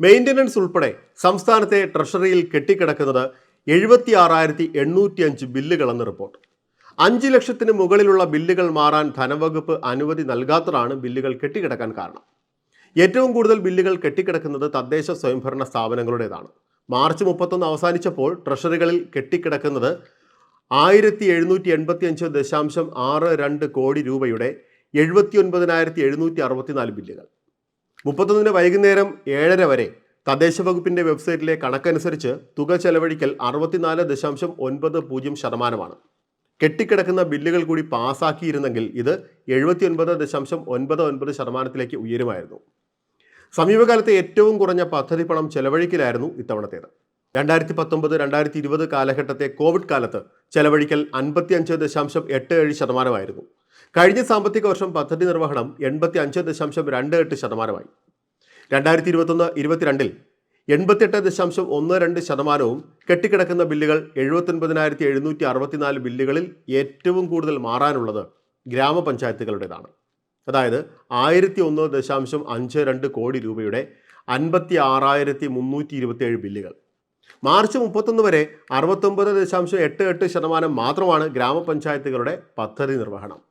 Maintenance ഉൾപ്പെടെ സംസ്ഥാനത്തെ ട്രഷറിയിൽ കെട്ടിക്കിടക്കുന്നത് എഴുപത്തി ആറായിരത്തി എണ്ണൂറ്റി അഞ്ച് ബില്ലുകളെന്ന് റിപ്പോർട്ട്. അഞ്ച് ലക്ഷത്തിന് മുകളിലുള്ള ബില്ലുകൾ മാറാൻ ധനവകുപ്പ് അനുമതി നൽകാത്തതാണ് ബില്ലുകൾ കെട്ടിക്കിടക്കാൻ കാരണം. ഏറ്റവും കൂടുതൽ ബില്ലുകൾ കെട്ടിക്കിടക്കുന്നത് തദ്ദേശ സ്വയംഭരണ സ്ഥാപനങ്ങളുടേതാണ്. മാർച്ച് മുപ്പത്തൊന്ന് അവസാനിച്ചപ്പോൾ ട്രഷറികളിൽ കെട്ടിക്കിടക്കുന്നത് ആയിരത്തി എഴുന്നൂറ്റി എൺപത്തി അഞ്ച് ദശാംശം ആറ് രണ്ട് കോടി രൂപയുടെ എഴുപത്തി ഒൻപതിനായിരത്തി എഴുന്നൂറ്റി അറുപത്തിനാല് ബില്ലുകൾ. മുപ്പത്തൊന്നിന് വൈകുന്നേരം ഏഴര വരെ തദ്ദേശ വകുപ്പിന്റെ വെബ്സൈറ്റിലെ കണക്കനുസരിച്ച് തുക ചെലവഴിക്കൽ അറുപത്തിനാല് ദശാംശം ഒൻപത് പൂജ്യം ശതമാനമാണ്. കെട്ടിക്കിടക്കുന്ന ബില്ലുകൾ കൂടി പാസാക്കിയിരുന്നെങ്കിൽ ഇത് എഴുപത്തി ഒൻപത് ദശാംശം ഒൻപത് ഒൻപത് ശതമാനത്തിലേക്ക് ഉയരുമായിരുന്നു. സമീപകാലത്തെ ഏറ്റവും കുറഞ്ഞ പദ്ധതി പണം ചെലവഴിക്കലായിരുന്നു ഇത്തവണത്തേത്. രണ്ടായിരത്തി പത്തൊമ്പത് രണ്ടായിരത്തി ഇരുപത് കാലഘട്ടത്തെ കോവിഡ് കാലത്ത് ചെലവഴിക്കൽ അൻപത്തി അഞ്ച് ദശാംശം എട്ട് ഏഴ് ശതമാനമായിരുന്നു. കഴിഞ്ഞ സാമ്പത്തിക വർഷം പദ്ധതി നിർവഹണം എൺപത്തി അഞ്ച് ദശാംശം രണ്ട് എട്ട് ശതമാനമായി. രണ്ടായിരത്തി ഇരുപത്തൊന്ന് ഇരുപത്തിരണ്ടിൽ എൺപത്തിയെട്ട് ദശാംശം ഒന്ന് രണ്ട് ശതമാനവും കെട്ടിക്കിടക്കുന്ന ബില്ലുകൾ എഴുപത്തൊൻപതിനായിരത്തി എഴുന്നൂറ്റി അറുപത്തിനാല് ബില്ലുകളിൽ ഏറ്റവും കൂടുതൽ മാറാനുള്ളത് ഗ്രാമപഞ്ചായത്തുകളുടേതാണ്. അതായത് ആയിരത്തി ഒന്ന് ദശാംശം അഞ്ച് രണ്ട് കോടി രൂപയുടെ അൻപത്തി ആറായിരത്തി മുന്നൂറ്റി ഇരുപത്തിയേഴ് ബില്ലുകൾ. മാർച്ച് മുപ്പത്തൊന്ന് വരെ അറുപത്തൊമ്പത് ദശാംശം എട്ട് എട്ട് ശതമാനം മാത്രമാണ് ഗ്രാമപഞ്ചായത്തുകളുടെ പദ്ധതി നിർവഹണം.